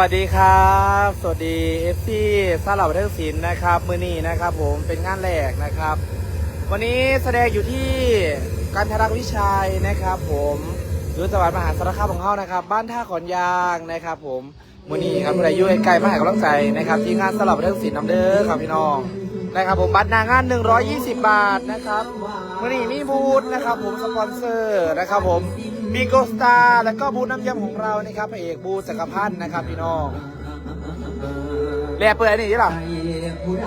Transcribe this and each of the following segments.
วัสดีครับ สวัสดีเอฟซีซาลาประเทศศิลป์นะครับ มือนี้นะครับผมเป็นงานแรกนะครับ วันนี้แสดงอยู่ที่การทรักวิชัยนะครับ ผมหรือจังหวัดมหาสารคามของเขานะครับ บ้านท่าขอนยางนะครับ ผมมือนี้ครับผู้ใดอยู่ไกลๆมาให้กำลังใจนะครับ ที่งานสลับประเทศศิลป์นำเด้อครับพี่น้องนะครับผมบัตรนางาน 120 บาทนะครับมือนี้มีบูธนะครับ ผมสปอนเซอร์นะครับผม มีโกสตาร์แล้วก็บูธน้ำยำของเรานะครับพระเอกบูธจักรพันธ์นะครับพี่น้องแลเปิดอันนี้ใช่หรอ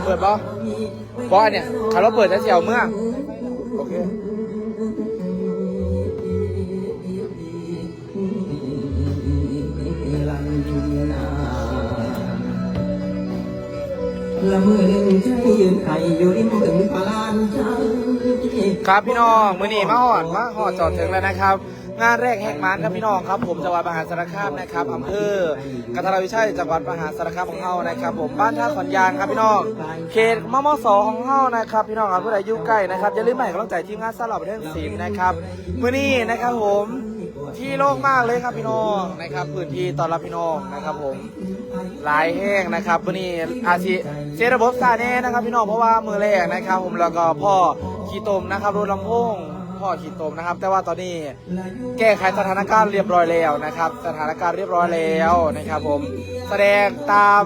เปิดบ่บอสเนี่ยคาร์เปิดจะเสียวเมื่อโอเคละมือหนึ่งใจยืนไข่อยู่ริมถึงปลานใจครับพี่น้อง มือนี้มาหอดมาหอดจอดถึงแล้วนะครับ งานแรกแห่งมันครับพี่น้องครับ ผมจังหวัดมหาสารคามนะครับอำเภอกระทรวิชัยจังหวัดมหาสารคามของเฮานะครับ ผมบ้านท่าขอนยางครับพี่น้องเขตมมสของเฮานะครับ พี่น้องครับผู้ใดอยู่ใกล้นะครับอย่าลืมให้กำลังใจทีมงานสลับประเทศศิลป์นะครับมือนี้นะครับผมที่โล่งมากเลยครับพี่น้องนะครับพื้นที่ตอนรับพี่น้องนะครับผมหลายแห้งนะครับวันนี้อาชีเซระบบซาแน่นะครับ พี่น้องเพราะว่ามือแรกนะครับ ผมแล้วก็พ่อขี่ตมนะครับรถลำโพง พ่อขี่ตมนะครับ แต่ว่าตอนนี้แก้ไขสถานการณ์เรียบร้อยแล้วนะครับ สถานการณ์เรียบร้อยแล้วนะครับ ผมแสดงตาม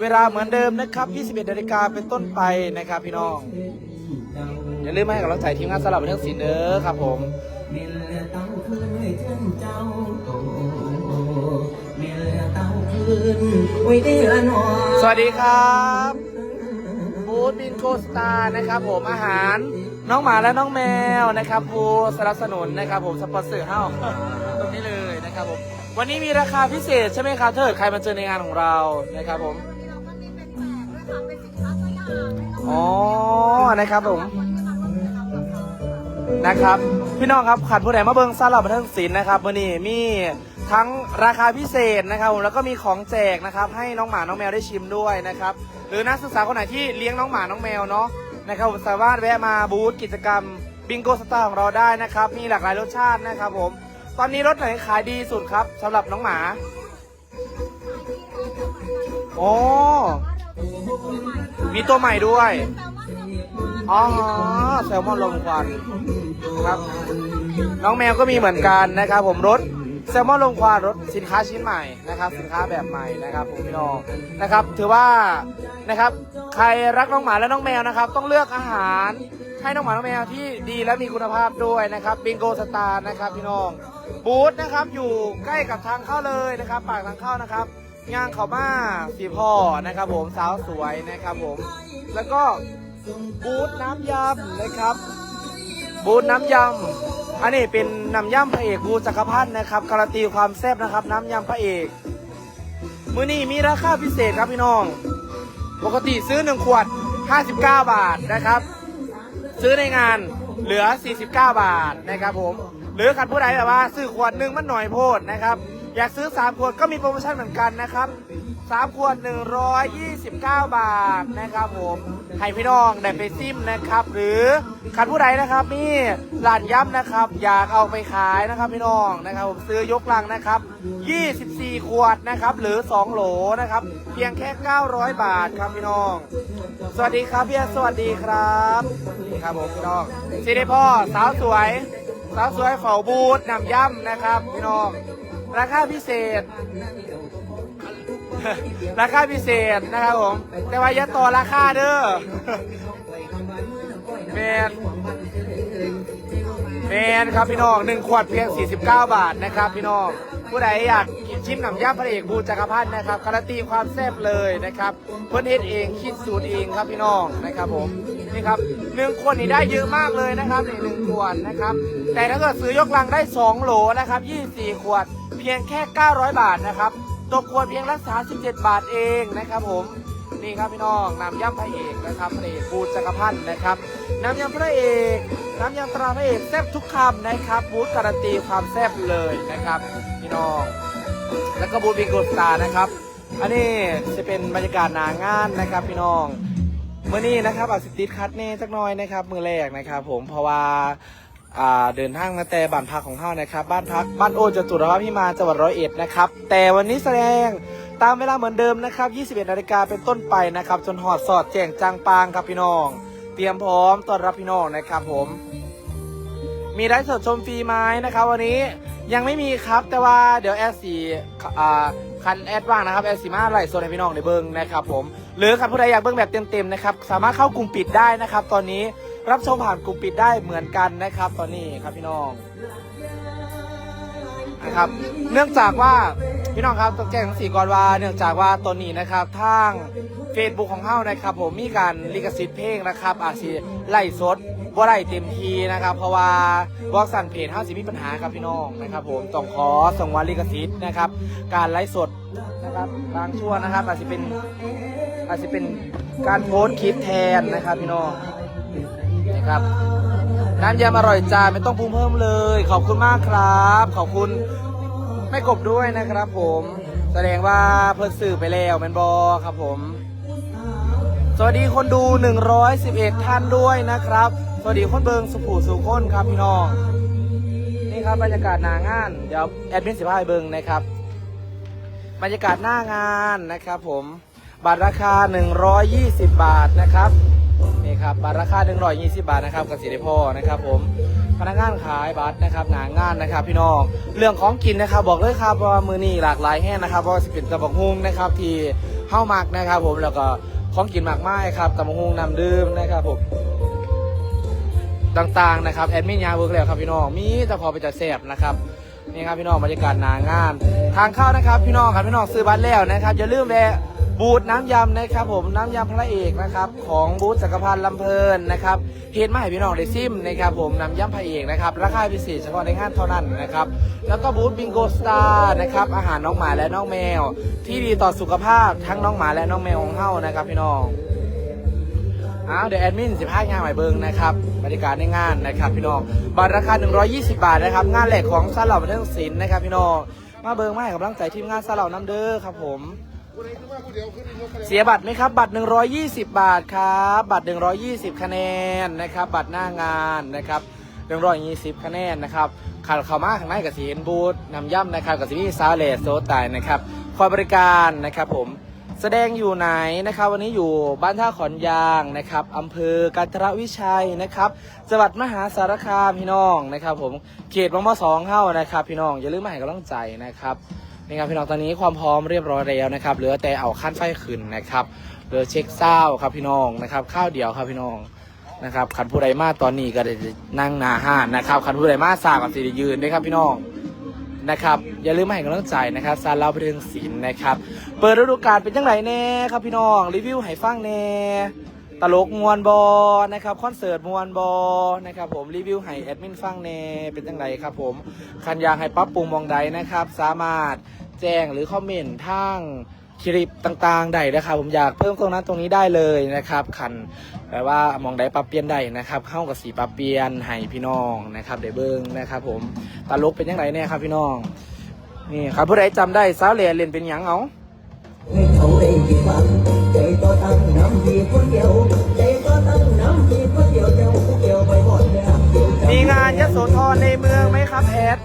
เวลาเหมือนเดิมนะครับ 21นาฬิกาเป็นต้นไปนะครับพี่น้อง อย่าลืมให้กำลังใจทีมงานสลับเรื่องสีเนอครับผมเส้นให้เช่นเจ้าโตเมลเต้าคืนไว้ได้ละนอสวัสดีครับ บูธบินโกสตาร์นะครับผมอาหาร น้องหมาและน้องแมวนะครับผู้สนับสนุนนะครับผมสปอนเซอร์เฮ้าตรงนี้เลยนะครับผมวันนี้มีราคาพิเศษใช่ไหมครับเกิดใครมาเจอในงานของเรานะครับผมอ๋อนะครับผมนะครับ พี่น้องครับขัดผู้ใดมาเบิ้งซาลาบันเทิงศิลป์นะครับวันนี้มีทั้งราคาพิเศษนะครับผมแล้วก็มีของแจกนะครับ ให้น้องหมาน้องแมวได้ชิมด้วยนะครับ หรือนักศึกษาคนไหนที่เลี้ยงน้องหมาน้องแมวเนาะ นะครับผมสามารถแวะมาบูธกิจกรรมบิงโกสตาร์ของเราได้นะครับ มีหลากหลายรสชาตินะครับผม ตอนนี้รสไหนขายดีสุดครับสำหรับน้องหมา โอ้ มีตัวใหม่ด้วย อ๋อแซลมอนลมควันครับ น้องแมวก็มีเหมือนกันนะครับผมรถ แซลมอนลงควารถสินค้าชิ้นใหม่นะครับ สินค้าแบบใหม่นะครับผมพี่น้องนะครับ ถือว่านะครับใครรักน้องหมาและน้องแมวนะครับ ต้องเลือกอาหารให้น้องหมาน้องแมวที่ดีและมีคุณภาพด้วยนะครับบิงโกสตาร์นะครับพี่น้องบูธนะครับอยู่ใกล้กับทางเข้าเลยนะครับปากทางเข้านะครับย่างเขามาสีพ่อนะครับ ผมสาวสวยนะครับผม แล้วก็บูธน้ำยำนะครับ บูธน้ำยำ อันนี้เป็นน้ำยำพระเอกบูจักรพันธ์นะครับการันตีความแซ่บนะครับ น้ำยำพระเอก มื้อนี้มีราคาพิเศษครับพี่น้อง ปกติซื้อ 1 ขวด 59 บาทนะครับ ซื้อในงานเหลือ 49 บาทนะครับผม หรือขัดผู้ใดแบบว่า ซื้อขวดหนึ่งมันหน่อยโพดนะครับ อยากซื้อ 3 ขวดก็มีโปรโมชั่นเหมือนกันนะครับ 3ขวด129 บาทนะครับผมให้พี่น้องได้ไปซิมนะครับ หรือขัดผู้ใดนะครับนี่ร้านย้ำนะครับ อยากเอาไปขายนะครับพี่น้องนะครับผมซื้อยกลังนะครับ 24 ขวดนะครับ หรือ 2 โหลนะครับ เพียงแค่ 900 บาทครับพี่น้อง สวัสดีครับพี่แอดสวัสดีครับนี่ครับผมพี่น้องซีดีพ่อสาวสวย สาวสวยเฝ้าบูธนำย่ำนะครับ พี่น้องราคาพิเศษ ราคาพิเศษนะครับผม แต่ว่าอย่าต่อราคาเด้อแมนแมนครับพี่น้องหนึ่งขวดเพียง 49 บาทนะครับ พี่น้องผู้ใดอยากกินชิมหนำย่ำพระเอกบูจักรพันธ์นะครับการันตีความแซ่บเลยนะครับเพื่อนเฮ็ดเองคิดสูตรเองครับพี่น้องนะครับผมนี่ครับหนึ่งขวดนี่ได้เยอะมากเลยนะครับนี่หนึ่งขวดนะครับ แต่ถ้าเกิดซื้อยกลังได้ 2 โหลนะครับ24 ขวดเพียงแค่ 900 บาทนะครับ ตกขวดเพียงรักษา 17 บาทเองนะครับผมนี่ครับพี่น้องน้ำยำพระเอกนะครับพระเอกบูจักรพันธ์นะครับน้ำยำพระเอกน้ำยำตราพระเอกแซ่บทุกคำนะครับบูธการันตีความแซ่บเลยนะครับพี่น้องแล้วก็บูธบิงโกสตาร์นะครับ อันนี้จะเป็นบรรยากาศหนางานนะครับพี่น้องเมื่อนี้นะครับอาสิติดคัดเน่จักหน้อยนะครับมือแรกนะครับ ผมเพราะว่า อ่าเดินทางมาแต่บ้านพักของเฮานะครับ บ้านพักบ้านโอจตุรพักษ์พิมานจังหวัดร้อยเอ็ดนะครับ แต่วันนี้แสดงตามเวลาเหมือนเดิมนะครับ 21 นาฬิกาเป็นต้นไปนะครับ จนหอดสอดแจ้งจางปางครับพี่น้อง เตรียมพร้อมต้อนรับพี่น้องนะครับผม มีไลฟ์สดชมฟรีไหมนะครับ วันนี้ยังไม่มีครับแต่ว่าเดี๋ยวแอดสีอ่าคันแอดว่างนะครับแอดสีมาไลฟ์สดให้พี่น้องได้เบิ้งนะครับผมหรือคันผู้ใดอยากเบิ้งแบบเต็มๆนะครับสามารถเข้ากลุ่มปิดได้นะครับ ตอนนี้ รับชมผ่านกลุ่มปิดได้เหมือนกันนะครับ ตอนนี้ครับพี่น้องนะครับ เนื่องจากว่าพี่น้องครับต้องแจ้งทั้งสี่ก่อนว่า เนื่องจากว่าตอนนี้นะครับทาง Facebook ของเฮานะครับ ผมมีการลิขสิทธิ์เพลงนะครับ อาจสิไล่สดว่าไล่เต็มทีนะครับ เพราะว่าบล็อกสันเพจเฮาสิมีปัญหาครับพี่น้องนะครับ ผมต้องขอส่งวันลิขสิทธิ์นะครับ การไลฟ์สดนะครับบางช่วงนะครับ อาจจะเป็นอาจจะเป็นการโพสต์คลิปแทนนะครับพี่น้อง นะครับ น้ำยำอร่อยจ้าไม่ต้องปรุงเพิ่มเลย ขอบคุณมากครับ ขอบคุณแม่กบด้วยนะครับ ผม แสดงว่าเพิ่นสื่อไปแล้วแมนบอครับผม สวัสดีคนดู 111 ท่านด้วยนะครับ สวัสดีคนเบิงสุผูสุคนครับพี่น้อง นี่ครับบรรยากาศหน้างาน เดี๋ยวแอดมินสิบห้าเบิงนะครับบรรยากาศหน้างานนะครับผม บัตรราคา 120 บาทนะครับ นี่ครับบัตรราคา 120 บาทนะครับกับสิเดพ่อนะครับ ผมพนักงานขายบัตรนะครับหนางานนะครับ พี่น้องเรื่องของกินนะครับ บอกเลยครับว่ามือนี้หลากหลายแห้งนะครับเพราะว่าสิเป็นตะบักฮุงนะครับ ที่เข้ามักนะครับ ผมแล้วก็ของกินมากมายครับตะบักฮุงน้ำดื่มนะครับผมต่างๆนะครับแอดมินยาเวิร์กแล้วครับพี่น้องมีแต่พอไปจะแสบนะครับนี่ครับพี่น้องบรรยากาศหนางาน ทางเข้านะครับ พี่น้องครับพี่น้องซื้อบัตรแล้วนะครับอย่าลืมแวะ บูธน้ำยำนะครับผมน้ำยำพระเอกนะครับของบูธจักรพันธ์ลำเพลินนะครับเฮ็ดมาให้พี่น้องได้ซิมนะครับผมน้ำยำพระเอกนะครับราคาพิเศษเฉพาะในงานเท่านั้นนะครับแล้วก็บูธบิงโกสตาร์นะครับอาหารน้องหมาและน้องแมว ที่ดีต่อสุขภาพทั้งน้องหมาและน้องแมวของเฮานะครับพี่น้องอ้าวเดี๋ยวแอดมินสิบห้างานใหม่เบิงนะครับบรรยากาศในงานนะครับพี่น้องบัตรราคา 120 บาทนะครับงานแหลกของซาเหล่าบันเทิงศิลป์นะครับพี่น้องมาเบิงมาให้กำลังใจทีมงานซาเหล่าน้ำเด้อครับผม เสียบัตรไหมครับ บัตร 120 บาทครับ บัตร 120 คะแนนนะครับ บัตรหน้างานนะครับ120 คะแนนนะครับขาดเข้ามาข้างในกับสีเห็นบูธนำย่ำนะครับกับสีมีซาเลสโซตายนะครับคอยบริการนะครับผมแสดงอยู่ไหนนะครับ วันนี้อยู่บ้านท่าขอนยางนะครับอำเภอกันทรวิชัยนะครับจังหวัดมหาสารคามพี่น้องนะครับ ผมเขตบางมสองเข้านะครับ พี่น้องอย่าลืมมาให้กำลังใจนะครับ นี่ครับพี่น้องตอนนี้ความพร้อมเรียบร้อยแล้วนะครับเหลือแต่เอาขั้นไฟขึ้นนะครับเหลือเช็คเศร้าครับพี่น้องนะครับ ข้าวเดียวครับพี่น้องนะครับขันผู้ใดมาตอนนี้ก็ได้นั่งหนาห้านนะครับขันผู้ใดมาสากับสียืนด้วยครับพี่น้องนะครับอย่าลืมมาให้กำลังใจนะครับซาลาเพลิงศิลป์นะครับ เปิดฤดูกาลเป็นจังไรแน่ครับพี่น้องรีวิวให้ฟังแน่ ตลกมวนบอนะครับคอนเสิร์ตมวนบอนะครับผมรีวิวให้แอดมินฟังแน่เป็นจังไรครับผมคันอยากให้ปรับปรุงมองใดนะครับ สามารถแจ้งหรือคอมเมนต์ทางคลิปต่างๆได้นะครับผมอยากเพิ่มตรงนั้นตรงนี้ได้เลยนะครับคันแปลว่ามองใดปรับเปลี่ยนได้นะครับเข้ากับสีปรับเปลี่ยนให้พี่น้องนะครับเดเบิงนะครับผมตลกเป็นยังไงเนี่ยครับพี่น้องนี่ครับผู้ใดจำได้สาวเหลยเล่นเป็นยังเอาให้เขาได้ยินฟังใจต่อตั้งน้ำ ดีคนเดียวใจต่อตั้งน้ำดีคนเดียวเจ้าผู้เดียวไปหมดเลยมีงานยโสธรในเมืองไหมครับแอด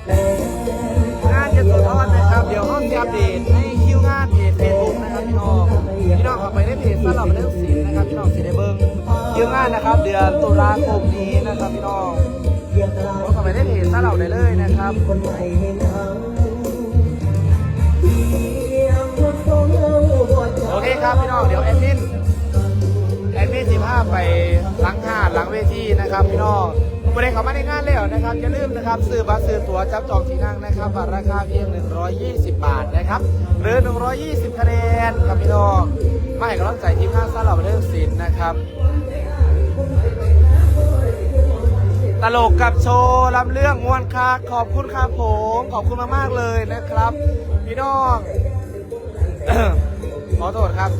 งานยโสธรนะครับ เดี๋ยวห้องจะอัปเดตให้คิวงานเพจเฟซบุ๊กนะครับพี่น้องพี่น้องเข้าไปในเพจสลับเรื่องศิลป์นะครับพี่น้องสิได้เบิ้งคิวงานนะครับ เดือนตุลาคมนี้นะครับพี่น้องเข้าไปในเพจสลับได้เลยนะครับโอเคครับพี่น้องเดี๋ยวแอดมิน แอดมินสิภาพไปหลังหาดหลังเวทีนะครับพี่น้องผู้ใดเขามาในงานแล้วนะครับอย่าลืมนะครับซื้อบัตรซื้อตั๋วจับจองที่นั่งนะครับบัตรราคาเพียง 120 บาทนะครับหรือ 120 คะแนนครับพี่น้องมาให้กำลังใจทีมงานสลับเรื่องศิลป์นะครับ ตลกกับโชว์ลำเรื่องมวนคักขอบคุณครับผมขอบคุณมากๆเลยนะครับ พี่น้องขอโทษครับ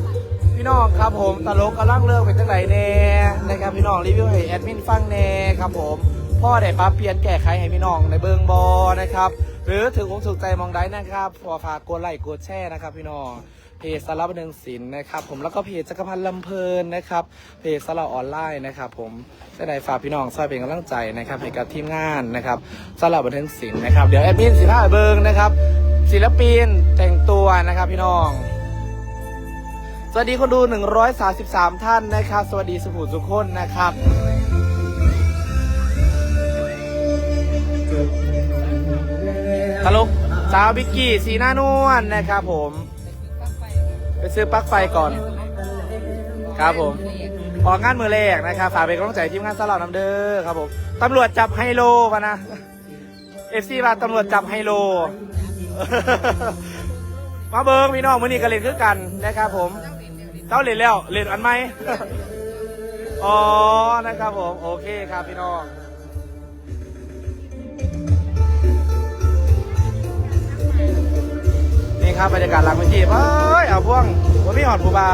พี่น้องครับผมตลกกำลังเรื่องเป็นจังไรแน่นะครับพี่น้องรีวิวให้แอดมินฟังแน่ครับผมพ่อได้ปรับเปลี่ยนแก้ไขให้พี่น้องในเบิงบอนะครับหรือถึงคงถูกใจมองได้นะครับขอฝากกดไลค์กดแชร์นะครับ พี่น้องเพจสาระบันเทิงศิลป์นะครับผมแล้วก็เพจจักรพันธ์ลำเพลินนะครับเพจสาระออนไลน์นะครับผมจะได้ฝากพี่น้องซอยเป็นกำลังใจนะครับให้กับทีมงานนะครับสาระบันเทิงศิลป์นะครับเดี๋ยวแอดมินสิบห้าเบิงนะครับศิลปินแต่งตัวนะครับพี่น้อง สวัสดีคนดู 133 ท่านนะครับ สวัสดีสุภูสุคนนะครับ ตลกสาวบิกกี้สีหน้านวลนะครับผม ไปซื้อปลั๊กไฟก่อน ครับผม ออกงานมือแรกนะครับ ฝากเป็นกำลังใจทีมงานสลับน้ำเด้อครับผมตำรวจจับไฮโลปะนะเอฟซีมาตำรวจจับไฮโล มาเบิงพี่น้องมือนี้ก็เล่นคือกันนะครับผม เจ้าเล่นแล้วเล่นอันไหม อ๋อ นะครับผม โอเคครับพี่น้อง นี่ครับบรรยากาศหลังเวทีเฮ้ย เอาพวงวันนี้หอดผู้เบา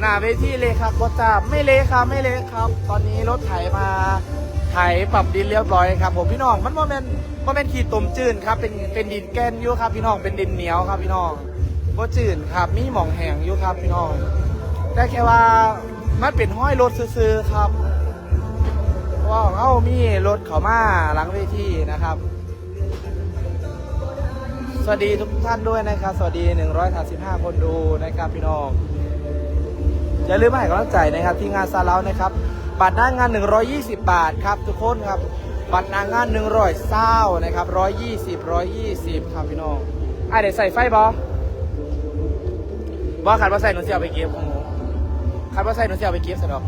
หน้าเวทีเลยครับรถจับไม่เละครับ ไม่เละครับ ตอนนี้รถไถมาไถปรับดินเรียบร้อยครับ ผมพี่น้อง มันโมเมนโมเมนขีดตุ่มจืดครับ เป็นเป็นดินแกนอยู่ครับพี่น้อง เป็นดินเหนียวครับพี่น้อง ก็จืดครับ มีหมองแหงอยู่ครับพี่น้องแต่แค่ว่ามันเป็นห้อยรถซื้อๆครับว่าเอ้ามีรถเขามาหลังเวทีนะครับ สวัสดีทุกท่านด้วยนะครับ สวัสดี 135 คนดูนะครับพี่น้องอย่าลืมมาให้กำลังใจนะครับที่งานซาเล้านะครับ บัตรหน้างาน 120 บาทครับ ทุกคนครับ บัตรหน้างาน100เศร้านะครับ120 120 ครับพี่น้องอะเดี๋ยวใส่ไฟบอ บอขัดว่าใส่หนูเสียเอาไปเก็บของหนูขัดว่าใส่หนูเสียเอาไปเก็บสนอก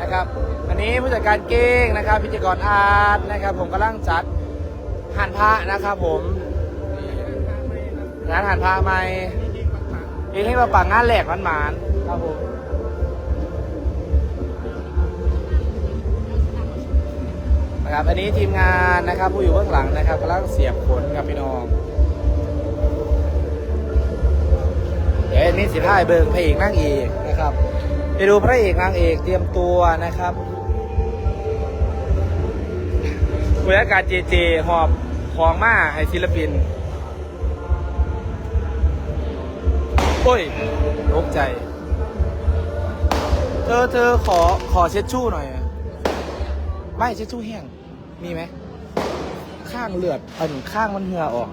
นะครับ อันนี้ผู้จัดการเก้งนะครับพิธีกรอาร์ตนะครับ ผมกำลังจัดหันพระนะครับผมงานหันพระใหม่เองให้มาปังงานแหลกมันหมานครับผมนะครับอันนี้ทีมงานนะครับผู้อยู่เบื้องหลังนะครับกำลังเสียบขนครับพี่น้อง นนี้สิบห้าเบิงพระเอกนางเอกนะครับ ไปดูพระเอกนางเอกเตรียมตัวนะครับบรรยากาศเจเจหอบของมาให้ศิลปิน โอ้ยตกใจ เธอเธอขอขอเช็ดชู่หน่อยอะไม่เช็ดชู่แห้ง มีไหม ข้างเลือดอันข้างมันเหือออก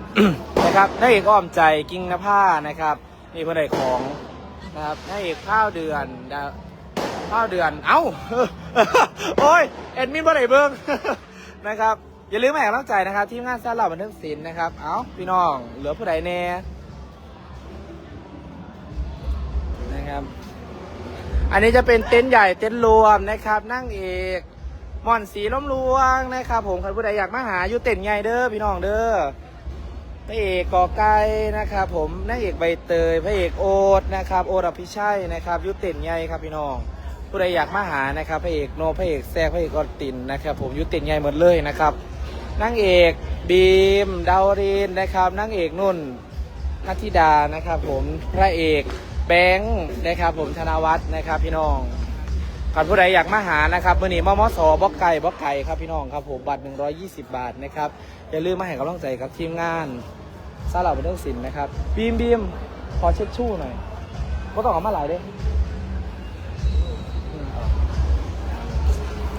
นะครับนางเอกอ้อมใจ กิ้งนภานะครับ นี่เพื่อนใดของนะครับนางเอกข้าวเดือนดาวข้าวเดือน เอ้า โอ้ยเอ็ดมินเพื่อนใดเบิ้งนะครับ อย่าลืมแห่กำลังใจนะครับ ทีมงานสารบบันเทิงศิลป์นะครับ เอ้า พี่น้อง เหลือผู้ใดแน่นะครับ อันนี้จะเป็นเต็นท์ใหญ่เต็นท์รวมนะครับ นั่งเอกหม่อนสีล้มลวงนะครับ ผมใครผู้ใดอยากมาหาอยู่เต็นท์ใหญ่เด้อพี่น้องเด้อ พระเอกกอไก่นะครับผมนางเอกใบเตยพระเอกโอ๊ตนะครับโอ๊ตอภิชัยนะครับยุเต็นท์ใหญ่ครับพี่น้องผู้ใดอยากมาหานะครับพระเอกโนพระเอกแซกพระเอกออตินนะครับผมยุตินใหญ่หมดเลยนะครับนางเอกบีมดาวรินนะครับนางเอกนุ่นนัทธิดานะครับผมพระเอกแบงค์นะครับผมธนวัฒน์นะครับพี่น้อง ใครผู้ใดอยากมาหานะครับมื่อนี้มอมอสอบอกไก่บอกไก่ครับพี่น้องครับผมบัตร 120 บาทนะครับอย่าลืมมาให้กำลังใจกับทีมงานซาลาบันเทิงศิลป์นะครับบีมบีมขอเช็ดชู่หน่อยก็ต้องเอามาหลายเด้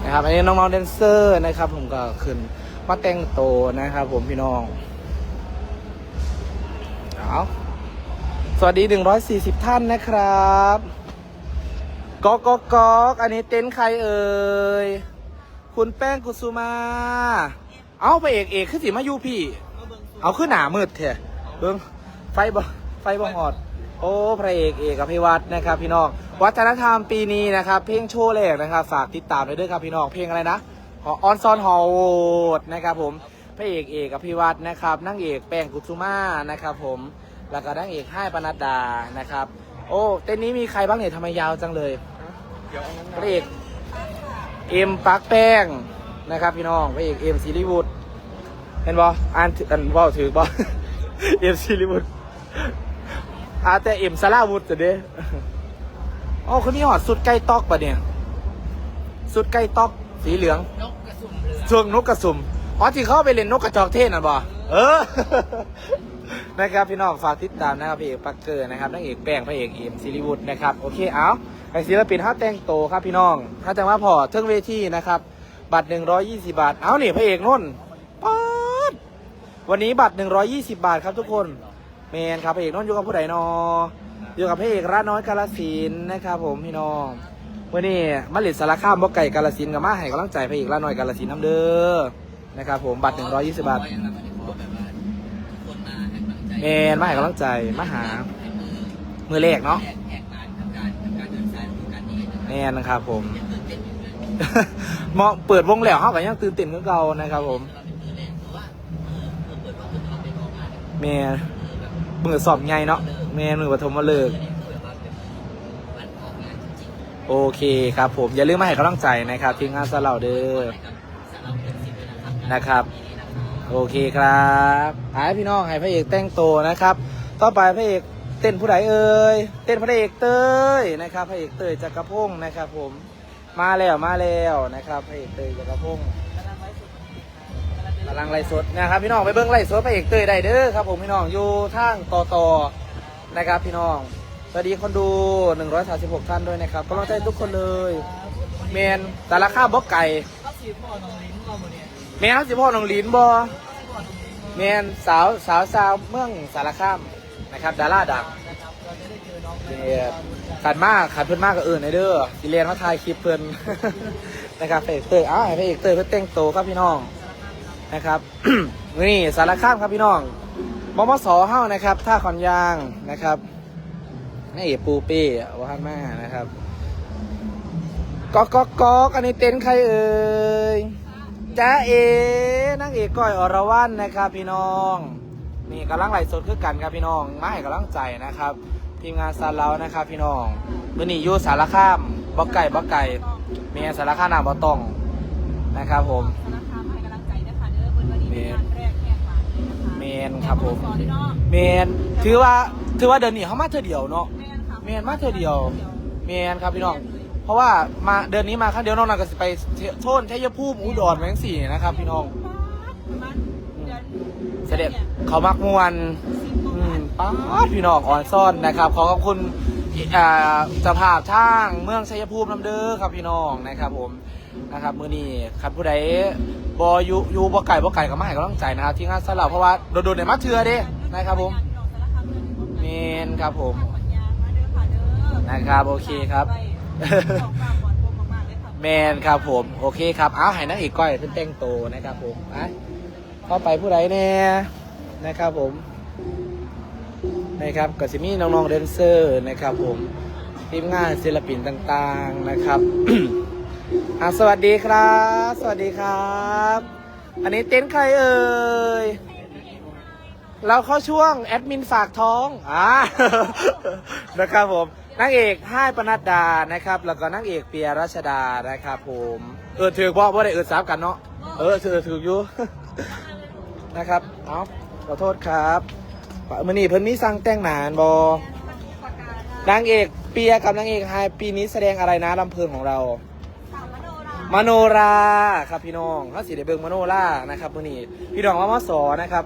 นะครับอันนี้น้องๆแดนเซอร์นะครับ ผมก็ขึ้นมาแต่งโตวนะครับ ผมพี่น้องเอาสวัสดี 140 ท่านนะครับ ก๊อกก๊อกก๊อกอันนี้เต็นท์ใครเอ่ย คุณแป้งกุสุมา เอาไปเอกเอกขึ้นสิมาอยู่พี่ เอาขึ้นหนามืดเถอะเบิ้งไฟบ่ไฟบ่หอด โอ้ พระเอกเอกอภิวัตนะครับพี่น้อง วัฒนธรรมปีนี้นะครับ เพลงโชว์แรกนะครับ ฝากติดตามด้วยด้วยครับพี่น้อง เพลงอะไรนะออนซอนฮอลโวดนะครับผม พระเอกเอกอภิวัตนะครับนางเอกแป้งกุสุมานะครับผม แล้วก็นางเอกให้ปนัดดานะครับ โอ้ เต้นนี้มีใครบ้างเนี่ยทำไมยาวจังเลย พระเอกเอ็มปักแป้งนะครับพี่น้องพระเอกเอ็มซีรีวูดเห็นบออ่านถืออันบอถือบอเอ็มซีรีวูดอาแต่เอ็มซาลาวุธจะเด้อ๋อคนนี้หอดสุดใกล้ตอกปะเนี่ย สุดใกล้ตอกสีเหลืองนกกระสุ่มเหลืองช่วงนกกระสุมอ๋อที่เขาไปเล่นนกกระจอกเทศน่ะบ่เออ นะครับพี่น้องฝากติดตามนะครับพี่เอกปักเกอร์นะครับนางเอกแป้งพระเอกเอ็มซิลิวูดนะครับโอเคเอาไอศิลปินห้าแต่งโตครับพี่น้องถ้าจะมาพอเทิงเวทีนะครับบัตร 120 บาท เอานี่พระเอกนุ่นป๊าดวันนี้บัตร 120 บาทครับทุกคนเมนครับพระเอกนนท์อยู่กับผู้ใดนออยู่กับพระเอกร้าชน้อยกาลสินนะครับผมพี่น้องวันนี้มาลิดสารข้ามบ่ไก่กาลสินกับมาให้กำลังใจพระเอกร้าชน้อยกาลสินน้ำเด้อนะครับผมบัตร 120 บาท เมนมาให้กำลังใจมาหามือเลขเนาะแมนนะครับผม มองเปิดวงแล้วเขาก็ยังตื่นเต้นขึ้นเก่านะครับผมแม่มือสอบไงเนาะแม่มือปฐมมาเลิกโอเคครับผมอย่าลืมมาให้กำลังใจนะครับทีมงานสลาวเด้อนะครับ โอเคครับให้พี่น้องให้พระเอกแต่งตัวนะครับ ต่อไปพระเอกเต้นผู้ใดเอ่ย เต้นพระเอกเต้ยนะครับ พระเอกเต้ยจักรพงศ์นะครับ ผม มาแล้วมาแล้วนะครับ พระเอกเตยจักรพงศ์กำลังไล่สดนะครับ พี่น้องไปเบิ้งไล่สดพระเอกเตยได้เด้อครับผมพี่น้องอยู่ทางต่อต่อนะครับ พี่น้อง สวัสดีคนดู 136 ท่านด้วยนะครับกำลังใจทุกคนเลย เมนแต่ละข้าวบกไก่เมน ครับสิพ่อน้องลินบอเมนสาวสาวสาวเมืองสารคามนะครับ ดาราดังเนี่ยขัดมากขัดเพิ่นมากกับอื่นในเด้อสิเรียนว่าถ่ายคลิปเพิ่นนะครับพระเอกเตยอ้าวพระเอกเตยเพิ่นแต่งโตครับพี่น้องนะครับนี่สารข้ามครับพี่น้องมมสเฮ้านะครับท่าขอนยางนะครับนี่ปูเป้วัฒนมานะครับก๊อกก๊อกก๊อกอันนี้เต็นท์ใครเอ่ย จ้าเอนางเอกก้อยอรวรรณนะครับพี่น้อง นี่กำลังไหลฟ์สดคือกันครับพี่น้องมาให้กำลังใจนะครับ ทีมงานซาเลานะครับ พี่น้องมือนี่อยู่สารคามบ่ไก่บ่ไก่เมียสารคามนาบ่ต้องนะครับ ผมสารคามให้กำลังใจนะคะเด้อเปิดวันนี้เป็นงานแรกแหกปากเลยนะคะเมนครับผมสอนด้วยเนาะเมนถือว่าถือว่าเดินหนีเขามาเธอเดียวเนาะแมนค่ะเมนมาเธอเดียวเมนครับพี่น้อง เพราะว่ามาเดือนนี้มาครั้งเดียวนอกนั้นก็สิไปโทษชัยภูมิอุดรแมงสี่นะครับ พี่น้องมันเดือนเสด็จเขามักมวนอืมป้าดพี่น้องอ่อนซ่อนนะครับ ขอขอบคุณอ่าเจ้าภาพช่างเมืองชัยภูมิลำเด้อครับพี่น้องนะครับ ผมนะครับมือนี้ครับผู้ใดบอยูอยูบอไก่บอไก่ก็มาให้กำลังใจนะครับที่งานสลับเพราะว่าโดนๆเนี่ยมาเถื่อเด้นะครับผมเมนครับผมนะครับโอเค ครับแมนครับผม โอเคครับเอาให้นักอีกก้อยขึ้นแต่งโตวนะครับผมไปเข้าไปผู้ใดแน่นะครับผมนะครับก็จะมีน้องๆแดนเซอร์นะครับผมทีมงานศิลปินต่างๆนะครับ อะสวัสดีครับ สวัสดีครับ อันนี้เต็นท์ใครเอ่ย เราเข้าช่วงแอดมินฝากท้อง อ่า นะครับผม นางเอกห้ายปนัดดานะครับ แล้วก็นางเอกเปียรัชดานะครับผมเออถือว่าว่าได้เออสามกันเนาะเออถือถืออยู่ นะครับเอาขอโทษครับมื่อนี้เพิ่นมีสั่งแต่งหนานบอนางเอกเปียกับนางเอกไฮายปีนี้แสดงอะไรนะลำเพลินของเรามโนราครับพี่น้องเขาสีได้เบิงมโนรานะครับมื่อนี้พี่น้องมามสนะครับ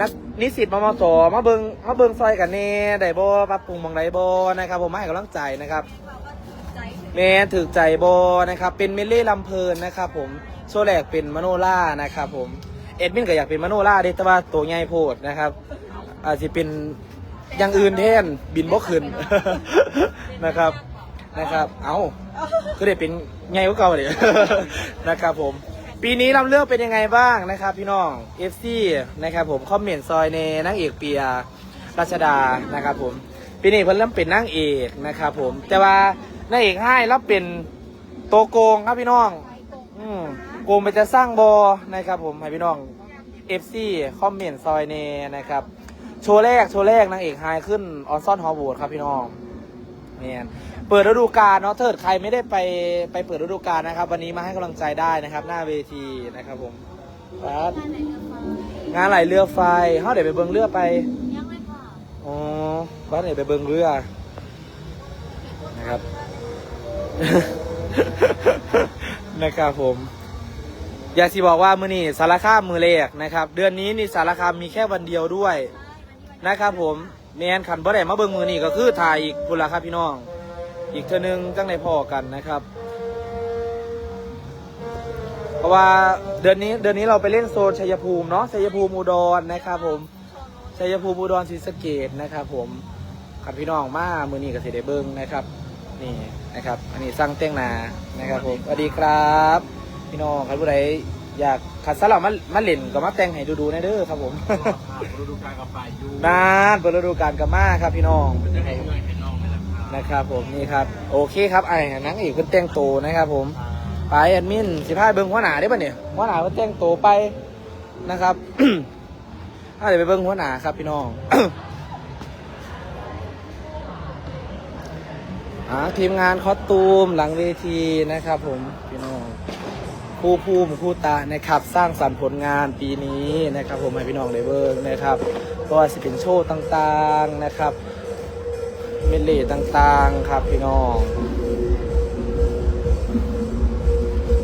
นักนิสิตมมสมาเบิงมาเบิงซอยกันเน่ได้บ่ปรับปรุงบางไดบ่นะครับ ผมมาให้กำลังใจนะครับแม่ถือใจบ่นะครับ เป็นเมลเล่ลำเพลินนะครับ ผมโซแรกเป็นมโนรานะครับ ผมเอ็ดมินก็อยากเป็นมโนราเด้แต่ว่าตัวใหญ่โพดนะครับ อาจจะเป็นอย่างอื่นแทนบินบ่ขึ้นนะครับนะครับ เอาก็เด็เป็นไงก็เก่าเลยนะครับผม ปีนี้ลำเลือกเป็นยังไงบ้างนะครับพี่น้อง FC นะครับผมคอมเมนต์ซอยในนางเอกเปียรัชดานะครับผมปีนี้เพิ่นเริ่มเป็นนางเอกนะครับผมแต่ว่านางเอกให้รับเป็นโตวโกงครับพี่น้องอืมโกงไปจะสร้างบอนะครับผมให้พี่น้อง FC คอมเมนต์ซอยเนนะครับโชว์แรกโชว์แรกนางเอกไฮขึ้นออนซอนฮอลวูดครับพี่น้องเนี่ย เปิดฤดูกาลเนาะเถิดใครไม่ได้ไปไปเปิดฤดูกาลนะครับ วันนี้มาให้กำลังใจได้นะครับ หน้าเวทีนะครับผมครับงานไหลเรือไฟเขาเดี๋ยวไปเบิงเรือไปยังไม่ค่ะอ๋อเขาเดี๋ยวไปเบิงเรือนะครับ นะครับผม อยากสิบอกว่ามือนี่สารคามมือเลกนะครับ เดือนนี้นี่สารคามมีแค่วันเดียวด้วยนะครับ ผมแมนขันบ่ได้มาเบิ่งมือนี่ก็คือถ่ายอีกบุญละครับพี่น้อง อีกเท่านึงจังในพอกันนะครับ เพราะว่าเดือนนี้เดือนนี้เราไปเล่นโซนชัยภูมิเนาะชัยภูมิอุดรนะครับ ผมชัชัยภูมิอุดรศรีสะเกดนะครับ ผมกับพี่น้องมามือนี้กับเสได็เบิ้งนะครับ นี่นะครับ อันนี้สร้างเต้งนานะครับ ผมสวัสดีครับ พี่น้องใครผู้ใดอยากขัดสลับมามาเล่นก็มาแต่งให้ดูๆนะเด้อครับผมฤดูกาลกับปลายยูนานเปิดฤดูกาลกับมาครับพี่น้องจะให้เงิ นะครับผมนี่ครับโอเคครับไอ้นังเอกเพิ่นแต่งโตวนะครับผมไปแอดมินสิพาไปเบิ่งหัวหน้าได้ป่ะเนี่ยหัวหน้าเพิ่นแต่งโตวไปนะครับถ้าเดี๋ยวไปเบิ่งหัวหน้าครับพี่น้องอ่าทีมงานคอสตูมหลังเวทีนะครับ ผมพี่น้องครูภูมิครูตานะครับ สร้างสรรค์ผลงานปีนี้นะครับ ผมให้พี่น้องได้เบิ่งนะครับก็ว่าสิเป็นโชว์ต่างๆนะครับ เมลลี่ต่างๆครับพี่น้อง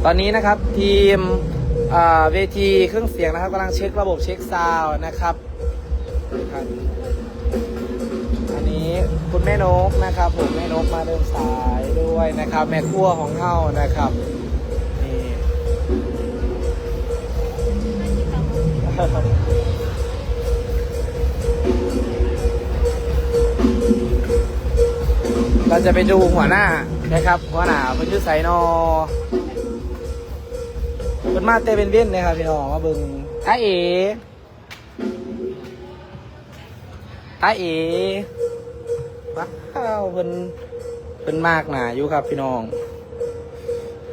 ตอนนี้นะครับทีมเวทีเครื่องเสียงนะครับกำลังเช็คระบบเช็คซาวนะครับครับอันนี้คุณแม่นกนะครับผมแม่นกมาเดินสายด้วยนะครับ แม่ครัวของเฮานะครับนี่ เราจะไปดูหัวหน้านะครับ หัวหน้าเพิ่นชื่อไสนอเพิ่นมาเตเป็นเว้นนะครับพี่น้องมาเบิ่งอาเออาเอว้าวเพิ่นเพิ่นมากหนาอยู่ครับพี่น้อง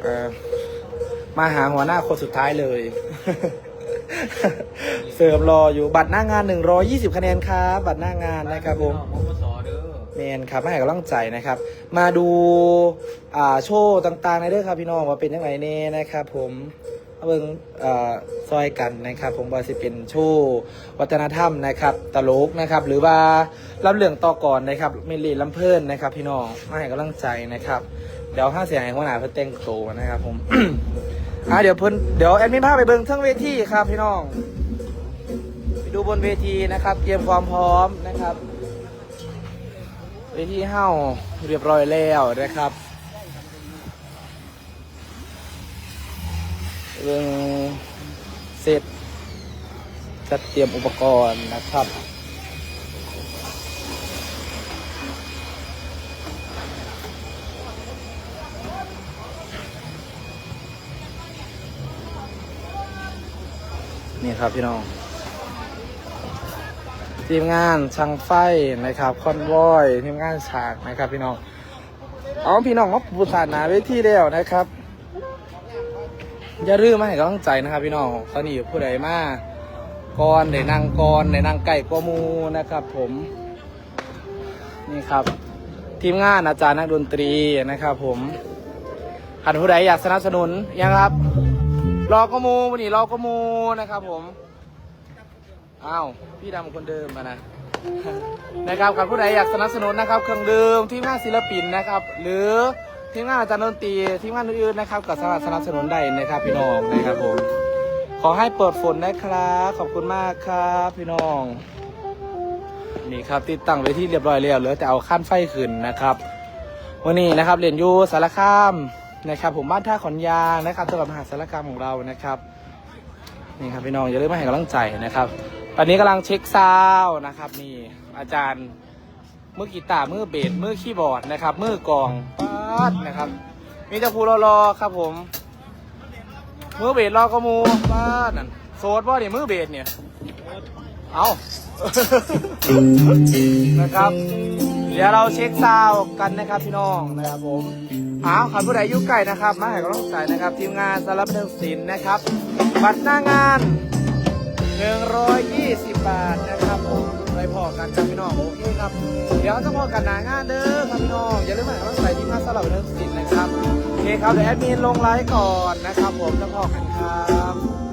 เออมาหาหัวหน้าคนสุดท้ายเลย เสิร์ฟรออยู่บัตรหน้างาน 120 คะแนนครับ บัตรหน้างานนะครับผม แมนครับมาให้กำลังใจนะครับ มาดูอ่าโชว์ต่างๆในเรื่องครับพี่น้องว่าเป็นยังไงเน่นะครับ ผมเอาเบิ่งอ่าซอยกันนะครับ ผมว่าสิเป็นโชว์วัฒนธรรมนะครับ ตลกนะครับ หรือว่ารับเรื่องต่อก่อนนะครับเมลีลำเพลินนะครับ พี่น้องมาให้กำลังใจนะครับ เดี๋ยวห้าเสียงให้หัวหน้าเพิ่นแต่งโตนะครับ ผมอ่าเดี๋ยวเพิ่นเดี๋ยวแอดมินพาไปเบิ่งเทั้งเวทีครับ พี่น้องไปดูบนเวทีนะครับ เตรียมความพร้อมนะครับ เวทีเฮ้าเรียบร้อยแล้วนะครับเรื่องเสร็จจัดเตรียมอุปกรณ์นะครับนี่ครับพี่น้อง ทีมงานช่างไฟนะครับคอนวอยทีมงานฉากนะครับพี่น้องเอพี่น้องมาปูสาหนาเวทีแล้วนะครับ อย่าลืมมาให้กำลังใจนะครับ พี่น้องตอนนี้ผู้ใดมาก่อนได้นั่งก่อนได้นั่งใกล้กว่าหมูนะครับ ผมนี่ครับ ทีมงานอาจารย์นักดนตรีนะครับ ผมหันผู้ใดอยากสนับสนุนยังครับรอกว่าหมูวันนี้รอกว่าหมูนะครับ ผม อ้าวพี่ดำคนเดิมอะนะนะครับกับผู้ใดอยากสนับสนุนนะครับ เครื่องดื่มทีมงานศิลปินนะครับ หรือทีมงานอาจารย์ดนตรีทีมงานอื่นๆนะครับก็สามารถสนับสนุนได้นะครับ พี่น้องนะครับผมขอให้เปิดฝนนะครับขอบคุณมากครับ พี่น้อง นี่ครับติดตั้งไว้ที่เรียบร้อยแล้วเหลือแต่เอาขั้นไฟขึ้นนะครับวันนี้นะครับเรียนยูสารคามนะครับ ผมบ้านท่าขอนยางนะครับจังหวัดมหาสารคามของเรานะครับนี่ครับพี่น้องอย่าลืมมาให้กำลังใจนะครับ ตอนนี้กำลังเช็คซาวนะครับ นี่อาจารย์มือกีตาร์มือเบสมือคีย์บอร์ดนะครับมือกองป๊าดนะครับ มีต่ผู้รอครับผม มือเบสรอก็มูป๊าดนั่นโซดว่าเนี่ยมือเบสเนี่ยเอานะครับ เดี๋ยวเราเช็คซาวกันนะครับพี่น้องนะครับผมอ้าวขันผู้ใดยุ่ใกล้นะครับ มาให้กำลังใจนะครับ ทีมงานสารบเดิมศิลป์นะครับ บัตรหน้างาน 120 บาทนะครับผมเลยพอกันครับพี่น้องโอเคครับ เดี๋ยวจะพอกันหนางานเด้อครับพี่น้องอย่าลืมให้กำลังใจทีมาสลับเดิมศิลป์นะครับโอเคครับเดี๋ยวแอดมินลงไลฟ์ก่อนนะครับผมจะพอกันครับ